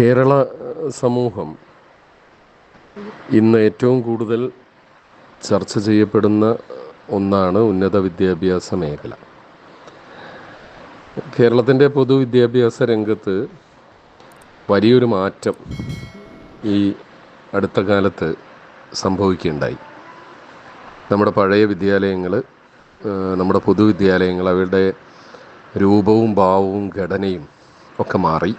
കേരള സമൂഹം ഇന്ന് ഏറ്റവും കൂടുതൽ ചർച്ച ചെയ്യപ്പെടുന്ന ഒന്നാണ് ഉന്നത വിദ്യാഭ്യാസ മേഖല. കേരളത്തിന്റെ പൊതുവിദ്യാഭ്യാസ രംഗത്ത് വലിയൊരു മാറ്റം ഈ അടുത്ത കാലത്ത് സംഭവിക്കുകയുണ്ടായി. നമ്മുടെ പഴയ വിദ്യാലയങ്ങൾ നമ്മുടെ പൊതുവിദ്യാലയങ്ങൾ അവയുടെ രൂപവും ഭാവവും ഘടനയും ഒക്കെ മാറി.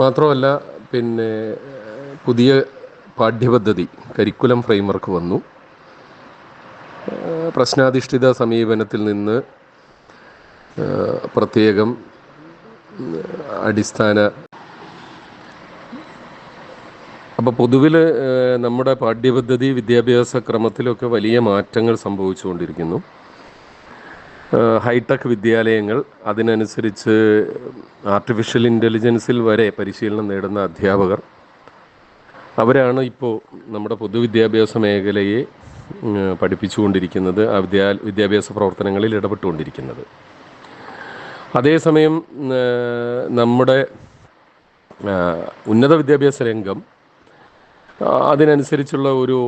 മാത്രമല്ല പിന്നെ പുതിയ പാഠ്യപദ്ധതി കരിക്കുലം ഫ്രെയിംവർക്ക് വന്നു. പ്രശ്നാധിഷ്ഠിത സമീപനത്തിൽ നിന്ന് പ്രത്യേകം അടിസ്ഥാന അപ്പോൾ പൊതുവിൽ നമ്മുടെ പാഠ്യപദ്ധതി വിദ്യാഭ്യാസ ക്രമത്തിലൊക്കെ വലിയ മാറ്റങ്ങൾ സംഭവിച്ചുകൊണ്ടിരിക്കുന്നു. ഹൈടെക് വിദ്യാലയങ്ങൾ അതിനനുസരിച്ച് ആർട്ടിഫിഷ്യൽ ഇന്റലിജൻസിൽ വരെ പരിശീലനം നേടുന്ന അധ്യാപകർ. അവരാണ് ഇപ്പോൾ നമ്മുടെ പൊതുവിദ്യാഭ്യാസ മേഖലയെ പഠിപ്പിച്ചുകൊണ്ടിരിക്കുന്നത് ആ വിദ്യാ വിദ്യാഭ്യാസ പ്രവർത്തനങ്ങളിൽ ഇടപെട്ടുകൊണ്ടിരിക്കുന്നത്. അതേസമയം നമ്മുടെ ഉന്നത വിദ്യാഭ്യാസ രംഗം അതിനനുസരിച്ചുള്ള ഒരു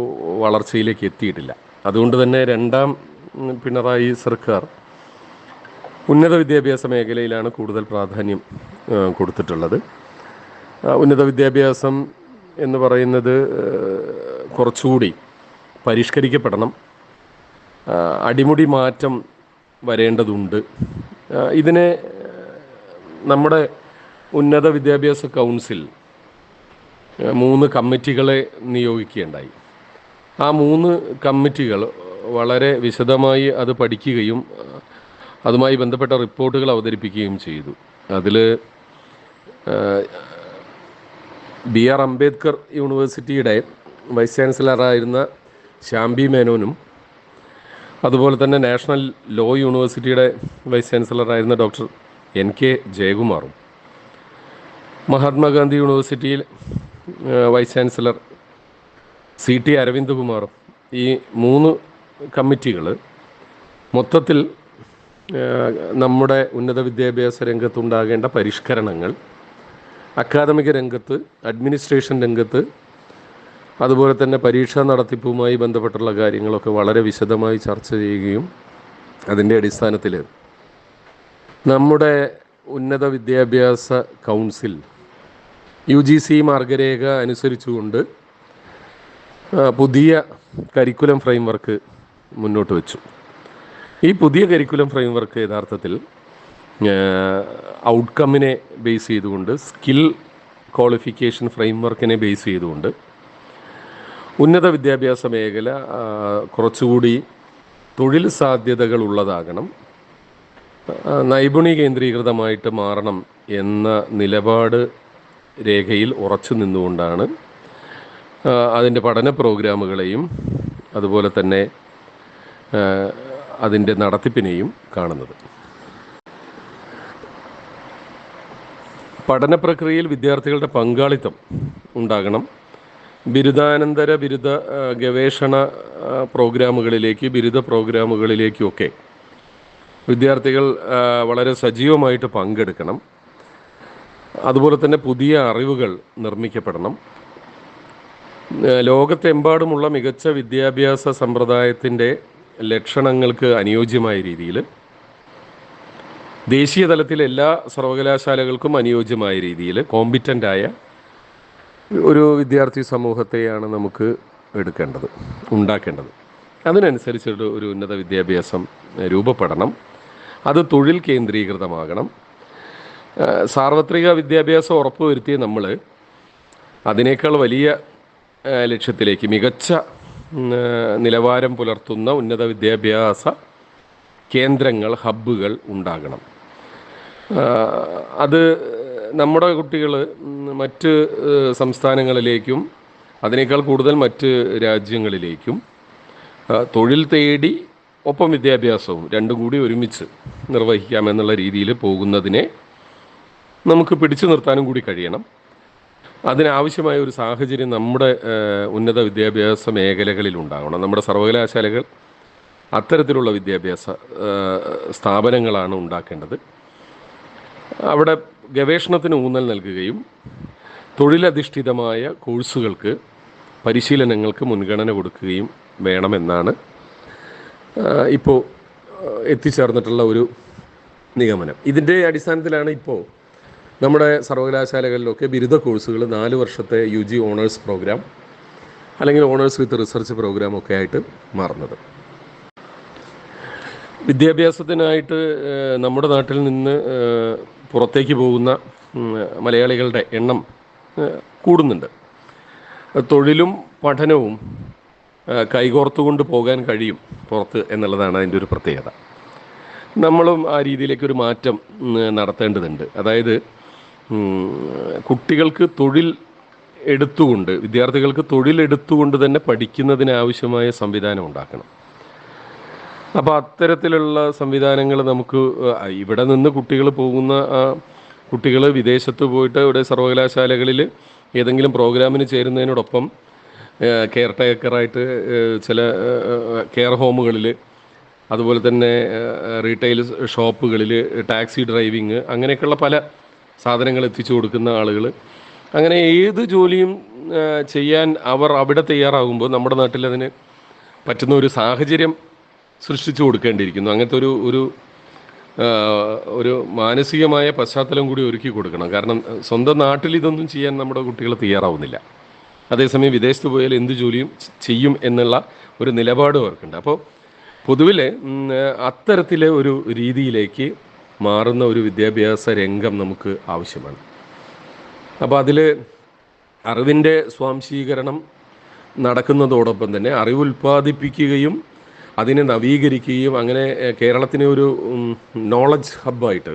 വളർച്ചയിലേക്ക് എത്തിയിട്ടില്ല. അതുകൊണ്ട് തന്നെ രണ്ടാം പിണറായി സർക്കാർ ഉന്നത വിദ്യാഭ്യാസ മേഖലയിലാണ് കൂടുതൽ പ്രാധാന്യം കൊടുത്തിട്ടുള്ളത്. ഉന്നത വിദ്യാഭ്യാസം എന്ന് പറയുന്നത് കുറച്ചുകൂടി പരിഷ്കരിക്കപ്പെടണം. അടിമുടി മാറ്റം വരേണ്ടതുണ്ട്. ഇതിനെ നമ്മുടെ ഉന്നത വിദ്യാഭ്യാസ കൗൺസിൽ മൂന്ന് കമ്മിറ്റികളെ നിയോഗിക്കുകയുണ്ടായി. ആ മൂന്ന് കമ്മിറ്റികൾ വളരെ വിശദമായി അത് പഠിക്കുകയും അതുമായി ബന്ധപ്പെട്ട റിപ്പോർട്ടുകൾ അവതരിപ്പിക്കുകയും ചെയ്തു. അതിൽ ബി ആർ അംബേദ്കർ യൂണിവേഴ്സിറ്റിയുടെ വൈസ് ചാൻസലറായിരുന്ന ശ്യാംബി മേനോനും അതുപോലെ തന്നെ നാഷണൽ ലോ യൂണിവേഴ്സിറ്റിയുടെ വൈസ് ചാൻസലറായിരുന്ന ഡോക്ടർ എൻ കെ ജയകുമാറും മഹാത്മാഗാന്ധി യൂണിവേഴ്സിറ്റിയിൽ vice chancellor C T Aravind കുമാറും ഈ മൂന്ന് കമ്മിറ്റികൾ മൊത്തത്തിൽ നമ്മുടെ ഉന്നത വിദ്യാഭ്യാസ രംഗത്തുണ്ടാകേണ്ട പരിഷ്കരണങ്ങൾ അക്കാദമിക രംഗത്ത് അഡ്മിനിസ്ട്രേഷൻ രംഗത്ത് അതുപോലെ തന്നെ പരീക്ഷാ നടത്തിപ്പുമായി ബന്ധപ്പെട്ടുള്ള കാര്യങ്ങളൊക്കെ വളരെ വിശദമായി ചർച്ച ചെയ്യുകയും അതിന്റെ അടിസ്ഥാനത്തിൽ നമ്മുടെ ഉന്നത വിദ്യാഭ്യാസ കൗൺസിൽ യു ജി സി മാർഗരേഖ അനുസരിച്ചുകൊണ്ട് പുതിയ കരിക്കുലം ഫ്രെയിംവർക്ക് മുന്നോട്ട് വെച്ചു. ഈ പുതിയ കരിക്കുലം ഫ്രെയിംവർക്ക് യഥാർത്ഥത്തിൽ ഔട്ട്കമ്മിനെ ബേസ് ചെയ്തുകൊണ്ട് സ്കിൽ ക്വാളിഫിക്കേഷൻ ഫ്രെയിംവർക്കിനെ ബേസ് ചെയ്തുകൊണ്ട് ഉന്നത വിദ്യാഭ്യാസ മേഖല കുറച്ചുകൂടി തൊഴിൽ സാധ്യതകൾ ഉള്ളതാകണം നൈപുണി കേന്ദ്രീകൃതമായിട്ട് മാറണം എന്ന നിലപാട് രേഖയിൽ ഉറച്ചു നിന്നുകൊണ്ടാണ് അതിന്റെ പഠന പ്രോഗ്രാമുകളെയും അതുപോലെ തന്നെ അതിന്റെ നടത്തിപ്പിനെയും കാണുന്നത്. പഠന പ്രക്രിയയിൽ വിദ്യാർത്ഥികളുടെ പങ്കാളിത്തം ഉണ്ടാകണം. ബിരുദാനന്തര ബിരുദ ഗവേഷണ പ്രോഗ്രാമുകളിലേക്ക് ബിരുദ പ്രോഗ്രാമുകളിലേക്കുമൊക്കെ വിദ്യാർത്ഥികൾ വളരെ സജീവമായിട്ട് പങ്കെടുക്കണം. അതുപോലെ തന്നെ പുതിയ അറിവുകൾ നിർമ്മിക്കപ്പെടണം. ലോകത്തെമ്പാടുമുള്ള മികച്ച വിദ്യാഭ്യാസ സമ്പ്രദായത്തിന്റെ ലക്ഷണങ്ങൾക്ക് അനുയോജ്യമായ രീതിയിൽ ദേശീയ തലത്തിൽ എല്ലാ സർവകലാശാലകൾക്കും അനുയോജ്യമായ രീതിയിൽ കോമ്പിറ്റന്റായ ഒരു വിദ്യാർത്ഥി സമൂഹത്തെയാണ് നമുക്ക് എടുക്കേണ്ടത് ഉണ്ടാക്കേണ്ടത്. അതിനനുസരിച്ചിട്ട് ഒരു ഉന്നത വിദ്യാഭ്യാസം രൂപപ്പെടണം. അത് തൊഴിൽ കേന്ദ്രീകൃതമാകണം. സാർവത്രിക വിദ്യാഭ്യാസം ഉറപ്പുവരുത്തിയ നമ്മൾ അതിനേക്കാൾ വലിയ ലക്ഷ്യത്തിലേക്ക് മികച്ച നിലവാരം പുലർത്തുന്ന ഉന്നത വിദ്യാഭ്യാസ കേന്ദ്രങ്ങൾ ഹബ്ബുകൾ ഉണ്ടാകണം. അത് നമ്മുടെ കുട്ടികൾ മറ്റ് സംസ്ഥാനങ്ങളിലേക്കും അതിനേക്കാൾ കൂടുതൽ മറ്റ് രാജ്യങ്ങളിലേക്കും തൊഴിൽ തേടി ഒപ്പം വിദ്യാഭ്യാസവും രണ്ടും കൂടി ഒരുമിച്ച് നിർവഹിക്കാമെന്നുള്ള രീതിയിൽ പോകുന്നതിനെ നമുക്ക് പിടിച്ചു നിർത്താനും കൂടി കഴിയണം. അതിനാവശ്യമായ ഒരു സാഹചര്യം നമ്മുടെ ഉന്നത വിദ്യാഭ്യാസ മേഖലകളിൽ ഉണ്ടാകണം നമ്മുടെ സർവകലാശാലകൾ അത്തരത്തിലുള്ള വിദ്യാഭ്യാസ സ്ഥാപനങ്ങളാണ് ഉണ്ടാക്കേണ്ടത്. അവിടെ ഗവേഷണത്തിന് ഊന്നൽ നൽകുകയും തൊഴിലധിഷ്ഠിതമായ കോഴ്സുകൾക്ക് പരിശീലനങ്ങൾക്ക് മുൻഗണന കൊടുക്കുകയും വേണമെന്നാണ് ഇപ്പോൾ എത്തിച്ചേർന്നിട്ടുള്ള ഒരു നിഗമനം. ഇതിന്റെ അടിസ്ഥാനത്തിലാണ് ഇപ്പോൾ നമ്മുടെ സർവകലാശാലകളിലൊക്കെ ബിരുദ കോഴ്സുകൾ നാല് വർഷത്തെ യു ജി ഓണേഴ്സ് പ്രോഗ്രാം അല്ലെങ്കിൽ ഓണേഴ്സ് വിത്ത് റിസർച്ച് പ്രോഗ്രാം ഒക്കെ ആയിട്ട് മാറുന്നത്. വിദ്യാഭ്യാസത്തിനായിട്ട് നമ്മുടെ നാട്ടിൽ നിന്ന് പുറത്തേക്ക് പോകുന്ന മലയാളികളുടെ എണ്ണം കൂടുന്നുണ്ട്. തൊഴിലും പഠനവും കൈകോർത്തുകൊണ്ട് പോകാൻ കഴിയും പുറത്ത് എന്നുള്ളതാണ് അതിന്റെ ഒരു പ്രത്യേകത. നമ്മളും ആ രീതിയിലേക്ക് ഒരു മാറ്റം നടത്തേണ്ടതുണ്ട്. അതായത് കുട്ടികൾക്ക് തൊഴിൽ എടുത്തുകൊണ്ട് വിദ്യാർത്ഥികൾക്ക് തൊഴിലെടുത്തുകൊണ്ട് തന്നെ പഠിക്കുന്നതിന് ആവശ്യമായ സംവിധാനം ഉണ്ടാക്കണം. അപ്പോൾ അത്തരത്തിലുള്ള സംവിധാനങ്ങൾ നമുക്ക് ഇവിടെ നിന്ന് കുട്ടികൾ പോകുന്ന കുട്ടികൾ വിദേശത്ത് പോയിട്ട് ഇവിടെ സർവകലാശാലകളിൽ ഏതെങ്കിലും പ്രോഗ്രാമിന് ചേരുന്നതിനോടൊപ്പം കെയർ ടേക്കറായിട്ട് ചില കെയർ ഹോമുകളിൽ അതുപോലെ തന്നെ റീറ്റെയിൽ ഷോപ്പുകളിൽ ടാക്സി ഡ്രൈവിങ് അങ്ങനെയൊക്കെയുള്ള പല സാധനങ്ങൾ എത്തിച്ചു കൊടുക്കുന്ന ആളുകൾ. അങ്ങനെ ഏത് ജോലിയും ചെയ്യാൻ അവർ അവിടെ തയ്യാറാകുമ്പോൾ നമ്മുടെ നാട്ടിൽ അതിന് പറ്റുന്ന ഒരു സാഹചര്യം സൃഷ്ടിച്ചു കൊടുക്കേണ്ടിയിരിക്കുന്നു. അങ്ങനത്തെ ഒരു ഒരു ഒരു മാനസികമായ പശ്ചാത്തലം കൂടി ഒരുക്കി കൊടുക്കണം. കാരണം സ്വന്തം നാട്ടിൽ ഇതൊന്നും ചെയ്യാൻ നമ്മുടെ കുട്ടികൾ തയ്യാറാവുന്നില്ല. അതേസമയം വിദേശത്ത് പോയാൽ എന്ത് ജോലിയും ചെയ്യും എന്നുള്ള ഒരു നിലപാട് അവർക്കുണ്ട്. അപ്പോൾ പൊതുവിൽ അത്തരത്തിലെ ഒരു രീതിയിലേക്ക് മാറുന്ന ഒരു വിദ്യാഭ്യാസ രംഗം നമുക്ക് ആവശ്യമാണ്. അപ്പോൾ അതിൽ അറിവിന്റെ സ്വാംശീകരണം നടക്കുന്നതോടൊപ്പം തന്നെ അറിവ് ഉൽപ്പാദിപ്പിക്കുകയും അതിനെ നവീകരിക്കുകയും അങ്ങനെ കേരളത്തിനെ ഒരു നോളജ് ഹബ്ബായിട്ട്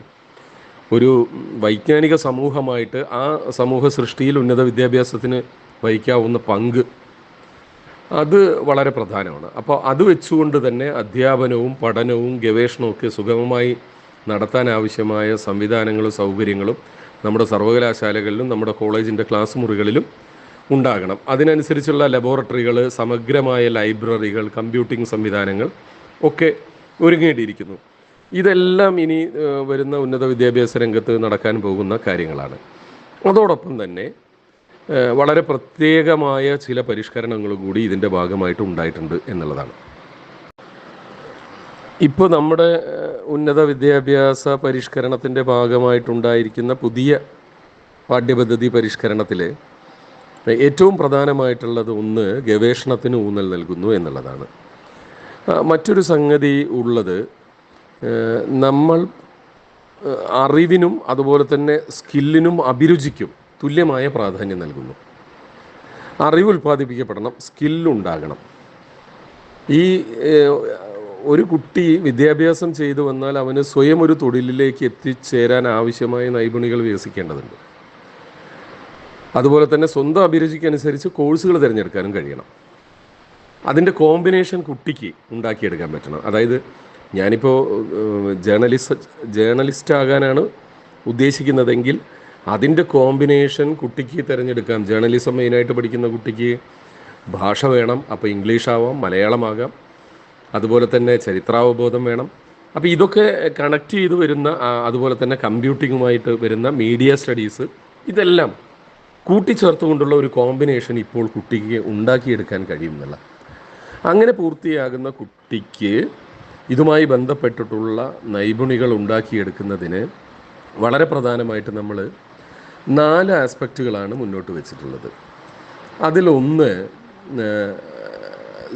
ഒരു വൈജ്ഞാനിക സമൂഹമായിട്ട് ആ സമൂഹ സൃഷ്ടിയിൽ ഉന്നത വിദ്യാഭ്യാസത്തിന് വഹിക്കാവുന്ന പങ്ക് അത് വളരെ പ്രധാനമാണ്. അപ്പോൾ അത് വെച്ചുകൊണ്ട് തന്നെ അധ്യാപനവും പഠനവും ഗവേഷണവും ഒക്കെ സുഗമമായി നടത്താൻ ആവശ്യമായ സംവിധാനങ്ങളും സൗകര്യങ്ങളും നമ്മുടെ സർവകലാശാലകളിലും നമ്മുടെ കോളേജിന്റെ ക്ലാസ് മുറികളിലും ഉണ്ടാകണം. അതിനനുസരിച്ചുള്ള ലബോറട്ടറികൾ സമഗ്രമായ ലൈബ്രറികൾ കമ്പ്യൂട്ടിംഗ് സംവിധാനങ്ങൾ ഒക്കെ ഒരുങ്ങേണ്ടിയിരിക്കുന്നു. ഇതെല്ലാം ഇനി വരുന്ന ഉന്നത വിദ്യാഭ്യാസ രംഗത്ത് നടക്കാൻ പോകുന്ന കാര്യങ്ങളാണ്. അതോടൊപ്പം തന്നെ വളരെ പ്രത്യേകമായ ചില പരിഷ്കരണങ്ങളും കൂടി ഇതിന്റെ ഭാഗമായിട്ട് ഉണ്ടായിട്ടുണ്ട് എന്നുള്ളതാണ്. ഇപ്പോൾ നമ്മുടെ ഉന്നത വിദ്യാഭ്യാസ പരിഷ്കരണത്തിന്റെ ഭാഗമായിട്ടുണ്ടായിരിക്കുന്ന പുതിയ പാഠ്യപദ്ധതി പരിഷ്കരണത്തിൽ ഏറ്റവും പ്രധാനമായിട്ടുള്ളത് ഒന്ന് ഗവേഷണത്തിന് ഊന്നൽ നൽകുന്നു എന്നുള്ളതാണ്. മറ്റൊരു സംഗതി ഉള്ളത് നമ്മൾ അറിവിനും അതുപോലെ തന്നെ സ്കില്ലിനും അഭിരുചിക്കും തുല്യമായ പ്രാധാന്യം നൽകുന്നു. അറിവ് ഉൽപ്പാദിപ്പിക്കപ്പെടണം സ്കില്ലുണ്ടാകണം ഈ ഒരു കുട്ടി വിദ്യാഭ്യാസം ചെയ്തു വന്നാൽ അവന് സ്വയം ഒരു തൊഴിലിലേക്ക് എത്തിച്ചേരാൻ ആവശ്യമായ നൈപുണികൾ വികസിക്കേണ്ടതുണ്ട്. അതുപോലെ തന്നെ സ്വന്തം അഭിരുചിക്കനുസരിച്ച് കോഴ്സുകൾ തിരഞ്ഞെടുക്കാനും കഴിയണം. അതിന്റെ കോമ്പിനേഷൻ കുട്ടിക്ക് ഉണ്ടാക്കിയെടുക്കാൻ പറ്റണം. അതായത് ഞാനിപ്പോൾ ജേർണലിസ്റ്റ് ജേർണലിസ്റ്റ് ആകാനാണ് ഉദ്ദേശിക്കുന്നതെങ്കിൽ അതിന്റെ കോമ്പിനേഷൻ കുട്ടിക്ക് തിരഞ്ഞെടുക്കാം. ജേർണലിസം മെയിനായിട്ട് പഠിക്കുന്ന കുട്ടിക്ക് ഭാഷ വേണം അപ്പോൾ ഇംഗ്ലീഷ് ആവാം മലയാളമാകാം. അതുപോലെ തന്നെ ചരിത്രാവബോധം വേണം. അപ്പോൾ ഇതൊക്കെ കണക്ട് ചെയ്ത് വരുന്ന അതുപോലെ തന്നെ കമ്പ്യൂട്ടിങ്ങുമായിട്ട് വരുന്ന മീഡിയ സ്റ്റഡീസ് ഇതെല്ലാം കൂട്ടിച്ചേർത്തുകൊണ്ടുള്ള ഒരു കോമ്പിനേഷൻ ഇപ്പോൾ കുട്ടിക്ക് ഉണ്ടാക്കിയെടുക്കാൻ കഴിയുന്നില്ല. അങ്ങനെ പൂർത്തിയാകുന്ന കുട്ടിക്ക് ഇതുമായി ബന്ധപ്പെട്ടിട്ടുള്ള നൈപുണികൾ ഉണ്ടാക്കിയെടുക്കുന്നതിന് വളരെ പ്രധാനമായിട്ട് നമ്മൾ നാല് ആസ്പെക്റ്റുകളാണ് മുന്നോട്ട് വെച്ചിട്ടുള്ളത്. അതിലൊന്ന്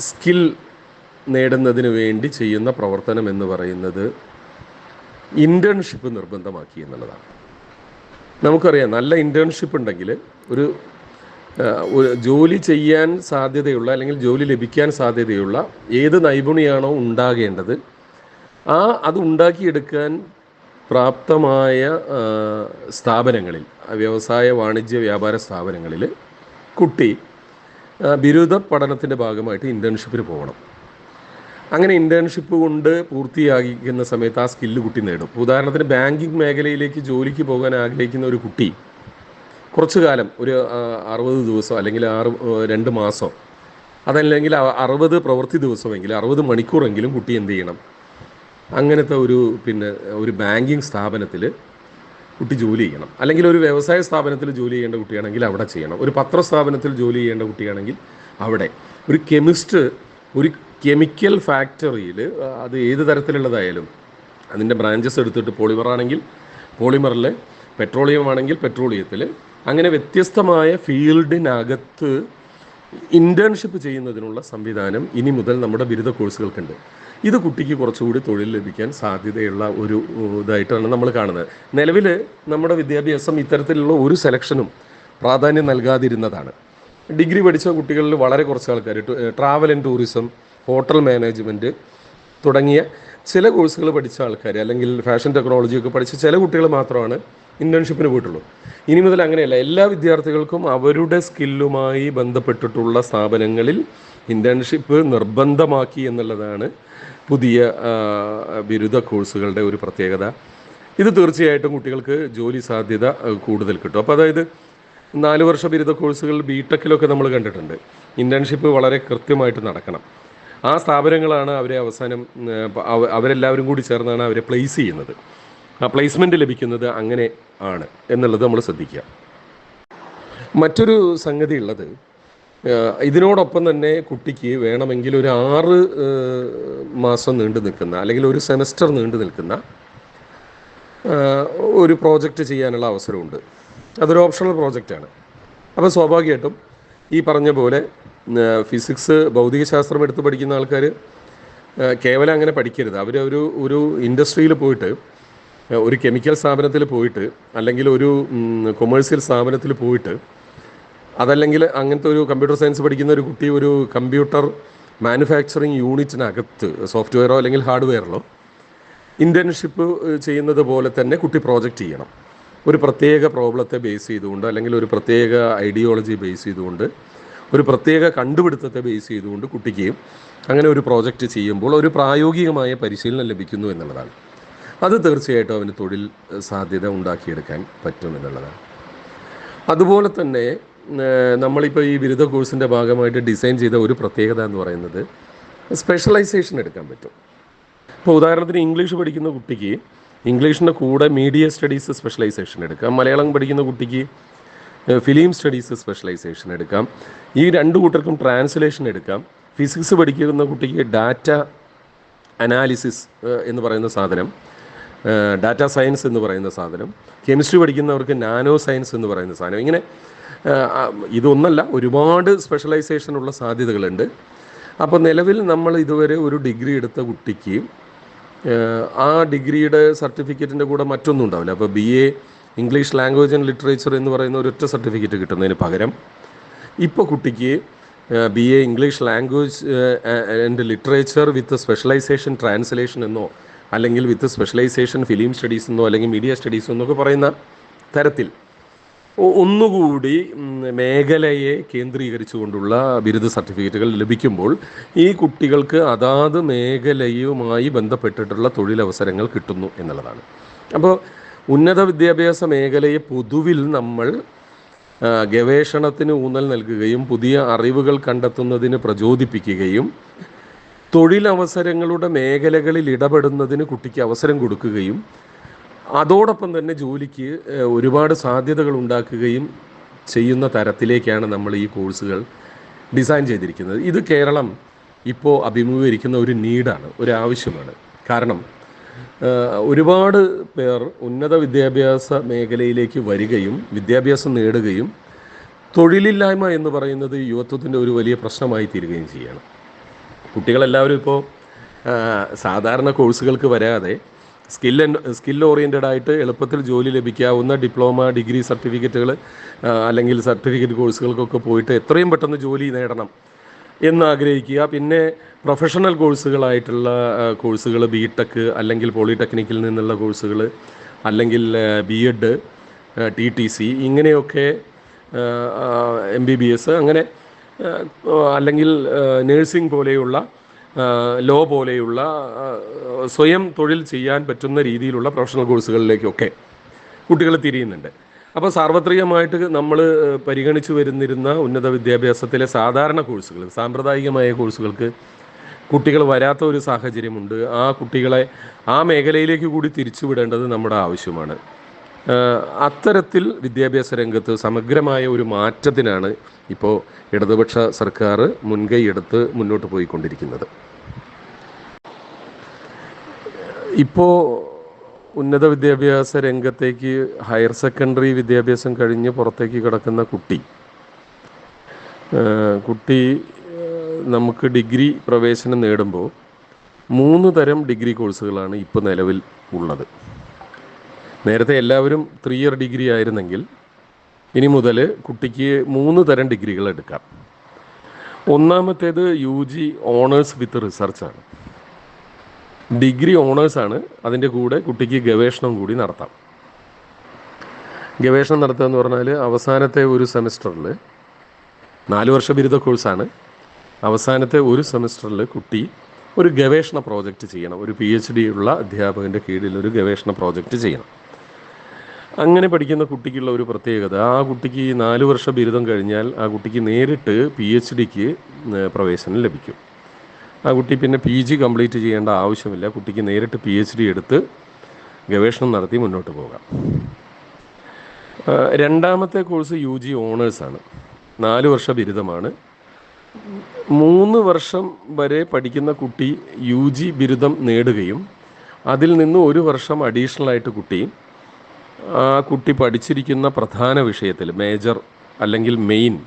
സ്കിൽ നേടുന്നതിന് വേണ്ടി ചെയ്യുന്ന പ്രവർത്തനം എന്ന് പറയുന്നത് ഇന്റേൺഷിപ്പ് നിർബന്ധമാക്കി എന്നുള്ളതാണ്. നമുക്കറിയാം നല്ല ഇന്റേൺഷിപ്പ് ഉണ്ടെങ്കിൽ ഒരു ജോലി ചെയ്യാൻ സാധ്യതയുള്ള അല്ലെങ്കിൽ ജോലി ലഭിക്കാൻ സാധ്യതയുള്ള ഏത് നൈപുണിയാണോ ഉണ്ടാകേണ്ടത് ആ അത് ഉണ്ടാക്കിയെടുക്കാൻ പ്രാപ്തമായ സ്ഥാപനങ്ങളിൽ വ്യവസായ വാണിജ്യ വ്യാപാര സ്ഥാപനങ്ങളിൽ കുട്ടി ബിരുദ പഠനത്തിന്റെ ഭാഗമായിട്ട് ഇന്റേൺഷിപ്പിന് പോകണം. അങ്ങനെ ഇന്റേൺഷിപ്പ് കൊണ്ട് പൂർത്തിയാക്കിക്കുന്ന സമയത്ത് ആ സ്കില്ല് കുട്ടി നേടും. ഉദാഹരണത്തിന് ബാങ്കിങ് മേഖലയിലേക്ക് ജോലിക്ക് പോകാൻ ആഗ്രഹിക്കുന്ന ഒരു കുട്ടി കുറച്ചു കാലം ഒരു അറുപത് ദിവസം അല്ലെങ്കിൽ ആറ് രണ്ട് മാസം അതല്ലെങ്കിൽ അറുപത് പ്രവൃത്തി ദിവസമെങ്കിലും അറുപത് മണിക്കൂറെങ്കിലും കുട്ടി എന്ത് ചെയ്യണം? അങ്ങനത്തെ ഒരു പിന്നെ ഒരു ബാങ്കിങ് സ്ഥാപനത്തിൽ കുട്ടി ജോലി ചെയ്യണം. അല്ലെങ്കിൽ ഒരു വ്യവസായ സ്ഥാപനത്തിൽ ജോലി ചെയ്യേണ്ട കുട്ടിയാണെങ്കിൽ അവിടെ ചെയ്യണം. ഒരു പത്ര സ്ഥാപനത്തിൽ ജോലി ചെയ്യേണ്ട കുട്ടിയാണെങ്കിൽ അവിടെ. ഒരു കെമിസ്റ്റ് ഒരു കെമിക്കൽ ഫാക്ടറിയിൽ അത് ഏത് തരത്തിലുള്ളതായാലും അതിന്റെ ബ്രാഞ്ചസ് എടുത്തിട്ട് പോളിമറാണെങ്കിൽ പോളിമറിൽ പെട്രോളിയം ആണെങ്കിൽ പെട്രോളിയത്തിൽ അങ്ങനെ വ്യത്യസ്തമായ ഫീൽഡിനകത്ത് ഇന്റേൺഷിപ്പ് ചെയ്യുന്നതിനുള്ള സംവിധാനം ഇനി മുതൽ നമ്മുടെ ബിരുദ കോഴ്സുകൾക്കുണ്ട്. ഇത് കുട്ടിക്ക് കുറച്ചുകൂടി തൊഴിൽ ലഭിക്കാൻ സാധ്യതയുള്ള ഒരു ഇതായിട്ടാണ് നമ്മൾ കാണുന്നത്. നിലവിൽ നമ്മുടെ വിദ്യാഭ്യാസം ഇത്തരത്തിലുള്ള ഒരു സെലക്ഷനും പ്രാധാന്യം നൽകാതിരുന്നതാണ്. ഡിഗ്രി പഠിച്ച കുട്ടികളിൽ വളരെ കുറച്ച് ആൾക്കാർ travel and tourism hotel management തുടങ്ങിയ ചില കോഴ്സുകൾ പഠിച്ച ആൾക്കാർ അല്ലെങ്കിൽ ഫാഷൻ ടെക്നോളജി ഒക്കെ പഠിച്ച ചില കുട്ടികൾ മാത്രമാണ് ഇന്റേൺഷിപ്പിന് പോയിട്ടുള്ളൂ. ഇനി മുതൽ അങ്ങനെയല്ല. എല്ലാ വിദ്യാർത്ഥികൾക്കും അവരുടെ സ്കില്ലുമായി ബന്ധപ്പെട്ടിട്ടുള്ള സ്ഥാപനങ്ങളിൽ ഇന്റേൺഷിപ്പ് നിർബന്ധമാക്കി എന്നുള്ളതാണ് പുതിയ ബിരുദ കോഴ്സുകളുടെ ഒരു പ്രത്യേകത. ഇത് തീർച്ചയായിട്ടും കുട്ടികൾക്ക് ജോലി സാധ്യത കൂടുതൽ കിട്ടും. അപ്പോൾ അതായത് നാല് വർഷ ബിരുദ കോഴ്സുകൾ ബി ടെക്കിലൊക്കെ നമ്മൾ കണ്ടിട്ടുണ്ട്. ഇന്റേൺഷിപ്പ് വളരെ കൃത്യമായിട്ട് നടക്കണം. ആ സ്ഥാപനങ്ങളാണ് അവരെ അവസാനം അവരെല്ലാവരും കൂടി ചേർന്നാണ് അവരെ പ്ലേസ് ചെയ്യുന്നത്. ആ പ്ലേസ്മെന്റ് ലഭിക്കുന്നത് അങ്ങനെ ആണ് എന്നുള്ളത് നമ്മൾ ശ്രദ്ധിക്കുക. മറ്റൊരു സംഗതി ഉള്ളത് ഇതിനോടൊപ്പം തന്നെ കുട്ടിക്ക് വേണമെങ്കിൽ ഒരു ആറ് മാസം നീണ്ടു നിൽക്കുന്ന അല്ലെങ്കിൽ ഒരു സെമസ്റ്റർ നീണ്ടു നിൽക്കുന്ന ഒരു പ്രോജക്റ്റ് ചെയ്യാനുള്ള അവസരമുണ്ട്. അതൊരു ഓപ്ഷണൽ പ്രോജക്റ്റാണ് അപ്പോൾ സ്വാഭാവികമായിട്ടും ഈ പറഞ്ഞ പോലെ ഫിസിക്സ് ഭൗതികശാസ്ത്രം എടുത്ത് പഠിക്കുന്ന ആൾക്കാർ കേവലം അങ്ങനെ പഠിക്കരുത്. അവർ ഒരു ഒരു ഇൻഡസ്ട്രിയിൽ പോയിട്ട് ഒരു കെമിക്കൽ സ്ഥാപനത്തിൽ പോയിട്ട് അല്ലെങ്കിൽ ഒരു കൊമേഴ്സ്യൽ സ്ഥാപനത്തിൽ പോയിട്ട് അതല്ലെങ്കിൽ അങ്ങനത്തെ ഒരു കമ്പ്യൂട്ടർ സയൻസ് പഠിക്കുന്ന ഒരു കുട്ടി ഒരു കമ്പ്യൂട്ടർ മാനുഫാക്ചറിങ് യൂണിറ്റിനകത്ത് സോഫ്റ്റ്വെയറോ അല്ലെങ്കിൽ ഹാർഡ്വെയറിലോ ഇന്റേൺഷിപ്പ് ചെയ്യുന്നത് പോലെ തന്നെ കുട്ടി പ്രോജക്റ്റ് ചെയ്യണം. ഒരു പ്രത്യേക പ്രോബ്ലത്തെ ബേസ് ചെയ്തുകൊണ്ട് അല്ലെങ്കിൽ ഒരു പ്രത്യേക ഐഡിയോളജി ബേസ് ചെയ്തുകൊണ്ട് ഒരു പ്രത്യേക കണ്ടുപിടുത്തത്തെ ബേസ് ചെയ്തുകൊണ്ട് കുട്ടിക്ക് അങ്ങനെ ഒരു പ്രോജക്റ്റ് ചെയ്യുമ്പോൾ ഒരു പ്രായോഗികമായ പരിശീലനം ലഭിക്കുന്നു എന്നുള്ളതാണ്. അത് തീർച്ചയായിട്ടും അവന് തൊഴിൽ സാധ്യത ഉണ്ടാക്കിയെടുക്കാൻ പറ്റും എന്നുള്ളതാണ്. അതുപോലെ തന്നെ നമ്മളിപ്പോൾ ഈ ബിരുദ കോഴ്സിന്റെ ഭാഗമായിട്ട് ഡിസൈൻ ചെയ്ത ഒരു പ്രത്യേകത എന്ന് പറയുന്നത് സ്പെഷ്യലൈസേഷൻ എടുക്കാൻ പറ്റും. ഇപ്പോൾ ഉദാഹരണത്തിന് ഇംഗ്ലീഷ് പഠിക്കുന്ന കുട്ടിക്ക് ഇംഗ്ലീഷിന്റെ കൂടെ മീഡിയ സ്റ്റഡീസ് സ്പെഷ്യലൈസേഷൻ എടുക്കാം. മലയാളം പഠിക്കുന്ന കുട്ടിക്ക് ഫിലിം സ്റ്റഡീസ് സ്പെഷ്യലൈസേഷൻ എടുക്കാം. ഈ രണ്ട് കൂട്ടർക്കും ട്രാൻസ്ലേഷൻ എടുക്കാം. ഫിസിക്സ് പഠിക്കുന്ന കുട്ടിക്ക് ഡാറ്റ അനാലിസിസ് എന്ന് പറയുന്ന സാധനം ഡാറ്റ സയൻസ് എന്ന് പറയുന്ന സാധനം കെമിസ്ട്രി പഠിക്കുന്നവർക്ക് നാനോ സയൻസ് എന്ന് പറയുന്ന സാധനം. ഇങ്ങനെ ഇതൊന്നല്ല ഒരുപാട് സ്പെഷ്യലൈസേഷനുള്ള സാധ്യതകളുണ്ട്. അപ്പോൾ നിലവിൽ നമ്മൾ ഇതുവരെ ഒരു ഡിഗ്രി എടുത്ത കുട്ടിക്ക് ആ ഡിഗ്രിയുടെ സർട്ടിഫിക്കറ്റിന്റെ കൂടെ മറ്റൊന്നും ഉണ്ടാവില്ല. അപ്പോൾ B A English language and literature എന്ന് പറയുന്ന ഒരൊറ്റ സർട്ടിഫിക്കറ്റ് കിട്ടുന്നതിന് പകരം ഇപ്പോൾ കുട്ടിക്ക് B A English language and literature with specialisation translation എന്നോ അല്ലെങ്കിൽ വിത്ത് സ്പെഷ്യലൈസേഷൻ ഫിലിം സ്റ്റഡീസ് എന്നോ അല്ലെങ്കിൽ മീഡിയ സ്റ്റഡീസ് എന്നൊക്കെ പറയുന്ന തരത്തിൽ ഒന്നുകൂടി മേഖലയെ കേന്ദ്രീകരിച്ചുകൊണ്ടുള്ള ബിരുദ സർട്ടിഫിക്കറ്റുകൾ ലഭിക്കുമ്പോൾ ഈ കുട്ടികൾക്ക് അതാത് മേഖലയുമായി ബന്ധപ്പെട്ടിട്ടുള്ള തൊഴിലവസരങ്ങൾ കിട്ടുന്നു എന്നുള്ളതാണ്. അപ്പോൾ ഉന്നത വിദ്യാഭ്യാസ മേഖലയെ പൊതുവിൽ നമ്മൾ ഗവേഷണത്തിന് ഊന്നൽ നൽകുകയും പുതിയ അറിവുകൾ കണ്ടെത്തുന്നതിന് പ്രചോദിപ്പിക്കുകയും തൊഴിലവസരങ്ങളുടെ മേഖലകളിൽ ഇടപെടുന്നതിന് കുട്ടിക്ക് അവസരം കൊടുക്കുകയും അതോടൊപ്പം തന്നെ ജോലിക്ക് ഒരുപാട് സാധ്യതകൾ ഉണ്ടാക്കുകയും ചെയ്യുന്ന തരത്തിലേക്കാണ് നമ്മൾ ഈ കോഴ്സുകൾ ഡിസൈൻ ചെയ്തിരിക്കുന്നത്. ഇത് കേരളം ഇപ്പോൾ അഭിമുഖീകരിക്കുന്ന ഒരു നീഡാണ് ഒരു ആവശ്യമാണ്. കാരണം ഒരുപാട് പേർ ഉന്നത വിദ്യാഭ്യാസ മേഖലയിലേക്ക് വരികയും വിദ്യാഭ്യാസം നേടുകയും തൊഴിലില്ലായ്മ എന്ന് പറയുന്നത് യുവത്വത്തിന്റെ ഒരു വലിയ പ്രശ്നമായി തീരുകയും ചെയ്യണം. കുട്ടികളെല്ലാവരും ഇപ്പോൾ സാധാരണ കോഴ്സുകൾക്ക് വരാതെ സ്കിൽ സ്കിൽ ഓറിയന്റഡ് ആയിട്ട് എളുപ്പത്തിൽ ജോലി ലഭിക്കാവുന്ന ഡിപ്ലോമ ഡിഗ്രി സർട്ടിഫിക്കറ്റുകൾ അല്ലെങ്കിൽ സർട്ടിഫിക്കറ്റ് കോഴ്സുകൾക്കൊക്കെ പോയിട്ട് എത്രയും പെട്ടെന്ന് ജോലി നേടണം എന്ന് ആഗ്രഹിക്കുക. പിന്നെ പ്രൊഫഷണൽ കോഴ്സുകളായിട്ടുള്ള കോഴ്സുകൾ ബി ടെക് അല്ലെങ്കിൽ പോളിടെക്നിക്കിൽ നിന്നുള്ള കോഴ്സുകൾ അല്ലെങ്കിൽ B Ed T T C ഇങ്ങനെയൊക്കെ എം ബി ബി എസ് അങ്ങനെ അല്ലെങ്കിൽ നേഴ്സിംഗ് പോലെയുള്ള ലോ പോലെയുള്ള സ്വയം തൊഴിൽ ചെയ്യാൻ പറ്റുന്ന രീതിയിലുള്ള പ്രൊഫഷണൽ കോഴ്സുകളിലേക്കൊക്കെ കുട്ടികൾ തിരിയുന്നുണ്ട്. അപ്പോൾ സാർവത്രികമായിട്ട് നമ്മൾ പരിഗണിച്ചു വരുന്നിരുന്ന ഉന്നത വിദ്യാഭ്യാസത്തിലെ സാധാരണ കോഴ്സുകൾ സാമ്പ്രദായികമായ കോഴ്സുകൾക്ക് കുട്ടികൾ വരാത്ത ഒരു സാഹചര്യമുണ്ട്. ആ കുട്ടികളെ ആ മേഖലയിലേക്ക് കൂടി തിരിച്ചുവിടേണ്ടത് നമ്മുടെ ആവശ്യമാണ്. അത്തരത്തിൽ വിദ്യാഭ്യാസ രംഗത്ത് സമഗ്രമായ ഒരു മാറ്റത്തിനാണ് ഇപ്പോൾ ഇടതുപക്ഷ സർക്കാർ മുൻകൈ എടുത്ത് മുന്നോട്ട് പോയിക്കൊണ്ടിരിക്കുന്നത്. ഇപ്പോൾ ഉന്നത വിദ്യാഭ്യാസ രംഗത്തേക്ക് ഹയർ സെക്കൻഡറി വിദ്യാഭ്യാസം കഴിഞ്ഞ് പുറത്തേക്ക് കിടക്കുന്ന കുട്ടി. കുട്ടി നമുക്ക് ഡിഗ്രി പ്രവേശനം നേടുമ്പോൾ മൂന്ന് തരം ഡിഗ്രി കോഴ്സുകളാണ് ഇപ്പോൾ നിലവിൽ ഉള്ളത്. നേരത്തെ എല്ലാവരും ത്രീ ഇയർ ഡിഗ്രി ആയിരുന്നെങ്കിൽ ഇനി മുതൽ കുട്ടിക്ക് മൂന്ന് തരം ഡിഗ്രികൾ എടുക്കാം. ഒന്നാമത്തേത് യു ജി ഓണേഴ്സ് വിത്ത് റിസർച്ചാണ് ഡിഗ്രി ഓണേഴ്സാണ് അതിന്റെ കൂടെ കുട്ടിക്ക് ഗവേഷണം കൂടി നടത്താം. ഗവേഷണം നടത്തുക എന്ന് പറഞ്ഞാൽ അവസാനത്തെ ഒരു സെമസ്റ്ററിൽ നാല് വർഷ ബിരുദ കോഴ്സാണ്. അവസാനത്തെ ഒരു സെമസ്റ്ററിൽ കുട്ടി ഒരു ഗവേഷണ പ്രോജക്റ്റ് ചെയ്യണം. ഒരു പി എച്ച് ഡി ഉള്ള അധ്യാപകന്റെ കീഴിൽ ഒരു ഗവേഷണ പ്രോജക്റ്റ് ചെയ്യണം. അങ്ങനെ പഠിക്കുന്ന കുട്ടിക്കുള്ള ഒരു പ്രത്യേകത ആ കുട്ടിക്ക് നാല് വർഷ ബിരുദം കഴിഞ്ഞാൽ ആ കുട്ടിക്ക് നേരിട്ട് പി എച്ച് ഡിക്ക് പ്രവേശനം ലഭിക്കും. ആ കുട്ടി പിന്നെ പി ജി കംപ്ലീറ്റ് ചെയ്യേണ്ട ആവശ്യമില്ല. കുട്ടിക്ക് നേരിട്ട് പി എച്ച് ഡി എടുത്ത് ഗവേഷണം നടത്തി മുന്നോട്ട് പോകാം. രണ്ടാമത്തെ കോഴ്സ് യു ജി ഓണേഴ്സാണ് നാല് വർഷ ബിരുദമാണ്. മൂന്ന് വർഷം വരെ പഠിക്കുന്ന കുട്ടി യു ജി ബിരുദം നേടുകയും അതിൽ നിന്ന് ഒരു വർഷം അഡീഷണൽ ആയിട്ട് കുട്ടി ആ കുട്ടി പഠിച്ചിരിക്കുന്ന പ്രധാന വിഷയത്തിൽ മേജർ അല്ലെങ്കിൽ മെയിൻ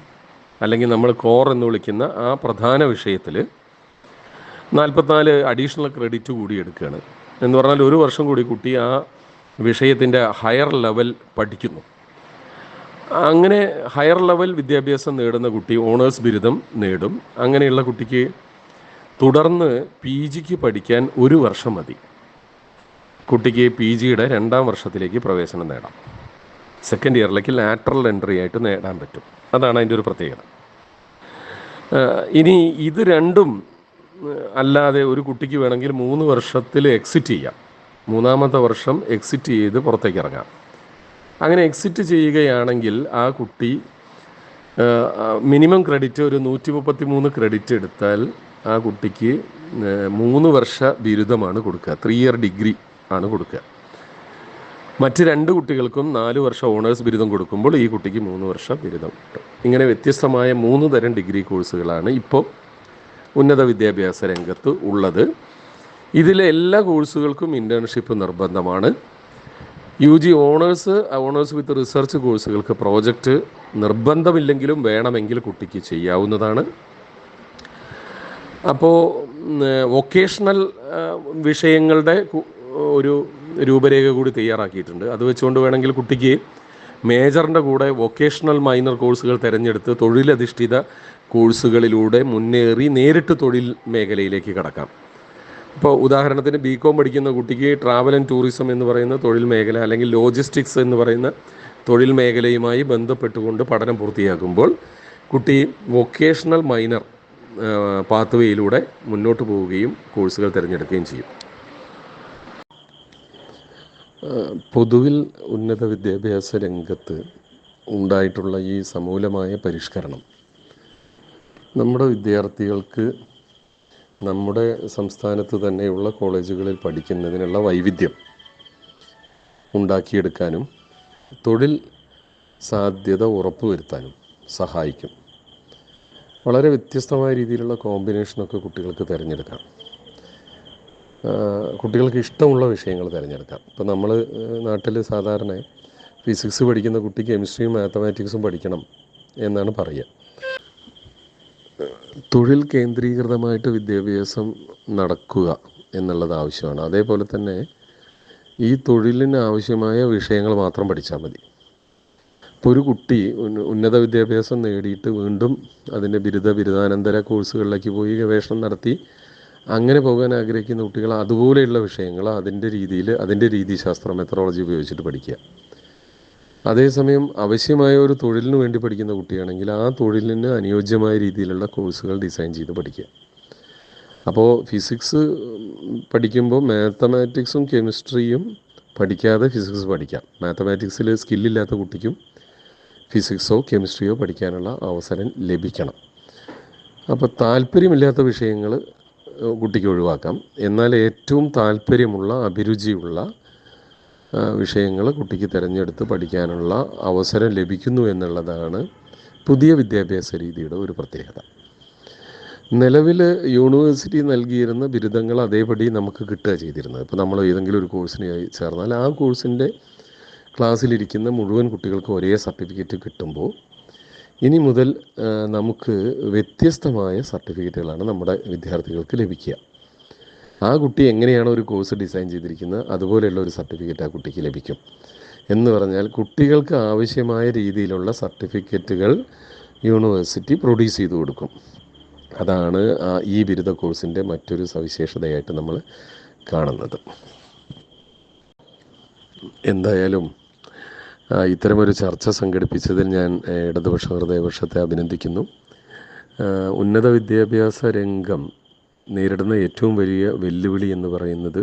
അല്ലെങ്കിൽ നമ്മൾ കോർ എന്ന് വിളിക്കുന്ന ആ പ്രധാന വിഷയത്തിൽ നാൽപ്പത്തിനാല് അഡീഷണൽ ക്രെഡിറ്റ് കൂടി എടുക്കുകയാണ് എന്ന് പറഞ്ഞാൽ ഒരു വർഷം കൂടി കുട്ടി ആ വിഷയത്തിന്റെ ഹയർ ലെവൽ പഠിക്കുന്നു. അങ്ങനെ ഹയർ ലെവൽ വിദ്യാഭ്യാസം നേടുന്ന കുട്ടി ഓണേഴ്സ് ബിരുദം നേടും. അങ്ങനെയുള്ള കുട്ടിക്ക് തുടർന്ന് പി ജിക്ക് പഠിക്കാൻ ഒരു വർഷം മതി. കുട്ടിക്ക് പി ജിയുടെ രണ്ടാം വർഷത്തിലേക്ക് പ്രവേശനം നേടാം. സെക്കൻഡ് ഇയറിലേക്ക് ലാറ്ററൽ എൻട്രി ആയിട്ട് നേടാൻ പറ്റും. അതാണ് അതിന്റെ ഒരു പ്രത്യേകത. ഇനി ഇത് രണ്ടും അല്ലാതെ ഒരു കുട്ടിക്ക് വേണമെങ്കിൽ മൂന്ന് വർഷത്തിൽ എക്സിറ്റ് ചെയ്യാം. മൂന്നാമത്തെ വർഷം എക്സിറ്റ് ചെയ്ത് പുറത്തേക്ക് ഇറങ്ങാം. അങ്ങനെ എക്സിറ്റ് ചെയ്യുകയാണെങ്കിൽ ആ കുട്ടി മിനിമം ക്രെഡിറ്റ് ഒരു നൂറ്റി മുപ്പത്തി മൂന്ന് ക്രെഡിറ്റ് എടുത്താൽ ആ കുട്ടിക്ക് മൂന്ന് വർഷ ബിരുദമാണ് കൊടുക്കുക. ത്രീ ഇയർ ഡിഗ്രി ആണ് കൊടുക്കുക. മറ്റ് രണ്ട് കുട്ടികൾക്കും നാല് വർഷം ഓണേഴ്സ് ബിരുദം കൊടുക്കുമ്പോൾ ഈ കുട്ടിക്ക് മൂന്ന് വർഷം ബിരുദം കിട്ടും. ഇങ്ങനെ വ്യത്യസ്തമായ മൂന്ന് തരം ഡിഗ്രി കോഴ്സുകളാണ് ഇപ്പോൾ ഉന്നത വിദ്യാഭ്യാസ രംഗത്ത് ഉള്ളത്. ഇതിലെ എല്ലാ കോഴ്സുകൾക്കും ഇന്റേൺഷിപ്പ് നിർബന്ധമാണ്. U G honours honours with research കോഴ്സുകൾക്ക് പ്രോജക്റ്റ് നിർബന്ധമില്ലെങ്കിലും വേണമെങ്കിൽ കുട്ടിക്ക് ചെയ്യാവുന്നതാണ്. അപ്പോൾ വൊക്കേഷണൽ വിഷയങ്ങളുടെ ഒരു രൂപരേഖ കൂടി തയ്യാറാക്കിയിട്ടുണ്ട്. അത് വെച്ചുകൊണ്ട് വേണമെങ്കിൽ കുട്ടിക്ക് മേജറിന്റെ കൂടെ വൊക്കേഷണൽ മൈനർ കോഴ്സുകൾ തിരഞ്ഞെടുത്ത് തൊഴിലധിഷ്ഠിത കോഴ്സുകളിലൂടെ മുന്നേറി നേരിട്ട് തൊഴിൽ മേഖലയിലേക്ക് കടക്കാം. ഇപ്പോൾ ഉദാഹരണത്തിന് ബി കോം പഠിക്കുന്ന കുട്ടിക്ക് ട്രാവൽ ആൻഡ് ടൂറിസം എന്ന് പറയുന്ന തൊഴിൽ മേഖല അല്ലെങ്കിൽ ലോജിസ്റ്റിക്സ് എന്ന് പറയുന്ന തൊഴിൽ മേഖലയുമായി ബന്ധപ്പെട്ടുകൊണ്ട് പഠനം പൂർത്തിയാക്കുമ്പോൾ കുട്ടി വൊക്കേഷണൽ മൈനർ പാത്വേയിലൂടെ മുന്നോട്ട് പോവുകയും കോഴ്സുകൾ തിരഞ്ഞെടുക്കുകയും ചെയ്യും. പൊതുവിൽ ഉന്നത വിദ്യാഭ്യാസ രംഗത്ത് ഉണ്ടായിട്ടുള്ള ഈ സമൂലമായ പരിഷ്കരണം നമ്മുടെ വിദ്യാർത്ഥികൾക്ക് നമ്മുടെ സംസ്ഥാനത്ത് തന്നെയുള്ള കോളേജുകളിൽ പഠിക്കുന്നതിനുള്ള വൈവിധ്യം ഉണ്ടാക്കിയെടുക്കാനും തൊഴിൽ സാധ്യത ഉറപ്പുവരുത്താനും സഹായിക്കും. വളരെ വ്യത്യസ്തമായ രീതിയിലുള്ള കോമ്പിനേഷനൊക്കെ കുട്ടികൾക്ക് തിരഞ്ഞെടുക്കാം. കുട്ടികൾക്ക് ഇഷ്ടമുള്ള വിഷയങ്ങൾ തിരഞ്ഞെടുക്കാം. ഇപ്പോൾ നമ്മൾ നാട്ടിൽ സാധാരണ ഫിസിക്സ് പഠിക്കുന്ന കുട്ടി കെമിസ്ട്രിയും മാത്തമാറ്റിക്സും പഠിക്കണം എന്നാണ് പറയുക. തൊഴിൽ കേന്ദ്രീകൃതമായിട്ട് വിദ്യാഭ്യാസം നടക്കുക എന്നുള്ളത് ആവശ്യമാണ്. അതേപോലെ തന്നെ ഈ തൊഴിലിന് ആവശ്യമായ വിഷയങ്ങൾ മാത്രം പഠിച്ചാൽ മതി. ഇപ്പോൾ ഒരു കുട്ടി ഉന്നത വിദ്യാഭ്യാസം നേടിയിട്ട് വീണ്ടും അതിന്റെ ബിരുദ ബിരുദാനന്തര കോഴ്സുകളിലേക്ക് പോയി ഗവേഷണം നടത്തി അങ്ങനെ പോകാൻ ആഗ്രഹിക്കുന്ന കുട്ടികൾ അതുപോലെയുള്ള വിഷയങ്ങൾ അതിന്റെ രീതിയിൽ അതിന്റെ രീതിശാസ്ത്രം മെത്തഡോളജി ഉപയോഗിച്ചിട്ട് പഠിക്കുക. അതേസമയം ആവശ്യമായ ഒരു തൊഴിലിന് വേണ്ടി പഠിക്കുന്ന കുട്ടിയാണെങ്കിൽ ആ തൊഴിലിന് അനുയോജ്യമായ രീതിയിലുള്ള കോഴ്സുകൾ ഡിസൈൻ ചെയ്ത് പഠിക്കുക. അപ്പോൾ ഫിസിക്സ് പഠിക്കുമ്പോൾ മാത്തമാറ്റിക്സും കെമിസ്ട്രിയും പഠിക്കാതെ ഫിസിക്സ് പഠിക്കാം. മാത്തമാറ്റിക്സിൽ സ്കില്ലില്ലാത്ത കുട്ടിക്കും ഫിസിക്സോ കെമിസ്ട്രിയോ പഠിക്കാനുള്ള അവസരം ലഭിക്കണം. അപ്പോൾ താല്പര്യമില്ലാത്ത വിഷയങ്ങൾ കുട്ടിക്ക് ഒഴിവാക്കാം. എന്നാൽ ഏറ്റവും താല്പര്യമുള്ള അഭിരുചിയുള്ള വിഷയങ്ങൾ കുട്ടിക്ക് തിരഞ്ഞെടുത്ത് പഠിക്കാനുള്ള അവസരം ലഭിക്കുന്നു എന്നുള്ളതാണ് പുതിയ വിദ്യാഭ്യാസ രീതിയുടെ ഒരു പ്രത്യേകത. നിലവിൽ യൂണിവേഴ്സിറ്റി നൽകിയിരുന്ന ബിരുദങ്ങൾ അതേപടി നമുക്ക് കിട്ടുക ചെയ്തിരുന്നത്. ഇപ്പോൾ നമ്മൾ ഏതെങ്കിലും ഒരു കോഴ്സിന് ചേർന്നാൽ ആ കോഴ്സിന്റെ ക്ലാസ്സിലിരിക്കുന്ന മുഴുവൻ കുട്ടികൾക്കും ഒരേ സർട്ടിഫിക്കറ്റ് കിട്ടുമ്പോൾ ഇനി മുതൽ നമുക്ക് വ്യത്യസ്തമായ സർട്ടിഫിക്കറ്റുകളാണ് നമ്മുടെ വിദ്യാർത്ഥികൾക്ക് ലഭിക്കുക. ആ കുട്ടി എങ്ങനെയാണ് ഒരു കോഴ്സ് ഡിസൈൻ ചെയ്തിരിക്കുന്നത്? അതുപോലെയുള്ള ഒരു സർട്ടിഫിക്കറ്റ് ആ കുട്ടിക്ക് ലഭിക്കും. എന്ന് പറഞ്ഞാൽ കുട്ടികൾക്ക് ആവശ്യമായ രീതിയിലുള്ള സർട്ടിഫിക്കറ്റുകൾ യൂണിവേഴ്സിറ്റി പ്രൊഡ്യൂസ് ചെയ്തു കൊടുക്കും. അതാണ് ഈ ബിരുദ കോഴ്സിന്റെ മറ്റൊരു സവിശേഷതയായിട്ട് നമ്മൾ കാണുന്നത്. എന്തായാലും ഇത്തരമൊരു ചർച്ച സംഘടിപ്പിച്ചതിൽ ഞാൻ ഇടതുപക്ഷ ഹൃദയപക്ഷത്തെ അഭിനന്ദിക്കുന്നു. ഉന്നത വിദ്യാഭ്യാസ രംഗം നേരിടുന്ന ഏറ്റവും വലിയ വെല്ലുവിളി എന്ന് പറയുന്നത്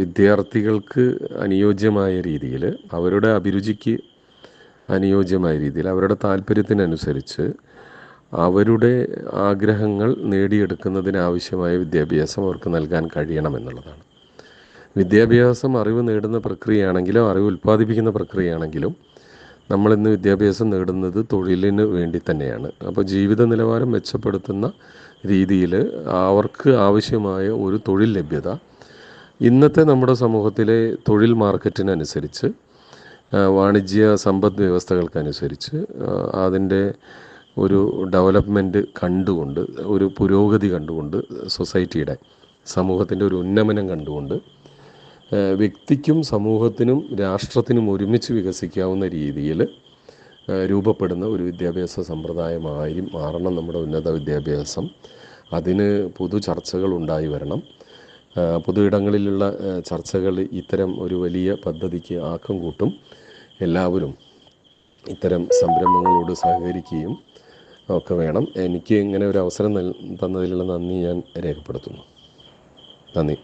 വിദ്യാർത്ഥികൾക്ക് അനുയോജ്യമായ രീതിയിൽ അവരുടെ അഭിരുചിക്ക് അനുയോജ്യമായ രീതിയിൽ അവരുടെ താല്പര്യത്തിനനുസരിച്ച് അവരുടെ ആഗ്രഹങ്ങൾ നേടിയെടുക്കുന്നതിനാവശ്യമായ വിദ്യാഭ്യാസം അവർക്ക് നൽകാൻ കഴിയണം എന്നുള്ളതാണ്. വിദ്യാഭ്യാസം അറിവ് നേടുന്ന പ്രക്രിയയാണെങ്കിലും അറിവ് ഉൽപ്പാദിപ്പിക്കുന്ന പ്രക്രിയയാണെങ്കിലും നമ്മളിന്ന് വിദ്യാഭ്യാസം നേടുന്നത് തൊഴിലിന് വേണ്ടി തന്നെയാണ്. അപ്പോൾ ജീവിത നിലവാരം മെച്ചപ്പെടുത്തുന്ന രീതിയിൽ അവർക്ക് ആവശ്യമായ ഒരു തൊഴിൽ ലഭ്യത. ഇന്നത്തെ നമ്മുടെ സമൂഹത്തിലെ തൊഴിൽ മാർക്കറ്റിനനുസരിച്ച് വാണിജ്യ സമ്പദ് വ്യവസ്ഥകൾക്കനുസരിച്ച് അതിന്റെ ഒരു ഡെവലപ്മെന്റ് കണ്ടുകൊണ്ട് ഒരു പുരോഗതി കണ്ടുകൊണ്ട് സൊസൈറ്റിയുടെ സമൂഹത്തിന്റെ ഒരു ഉന്നമനം കണ്ടുകൊണ്ട് വ്യക്തിക്കും സമൂഹത്തിനും രാഷ്ട്രത്തിനും ഒരുമിച്ച് വികസിക്കാവുന്ന രീതിയിൽ രൂപപ്പെടുന്ന ഒരു വിദ്യാഭ്യാസ സമ്പ്രദായമായി മാറണം നമ്മുടെ ഉന്നത വിദ്യാഭ്യാസം. അതിന് പൊതു ചർച്ചകൾ ഉണ്ടായി വരണം. പൊതു ഇടങ്ങളിലുള്ള ചർച്ചകൾ ഇത്തരം ഒരു വലിയ പദ്ധതിക്ക് ആക്കം കൂട്ടും. എല്ലാവരും ഇത്തരം സംരംഭങ്ങളോട് സഹകരിക്കുകയും ഒക്കെ വേണം. എനിക്ക് ഇങ്ങനെ ഒരു അവസരം തന്നതിലുള്ള നന്ദി ഞാൻ രേഖപ്പെടുത്തുന്നു. നന്ദി.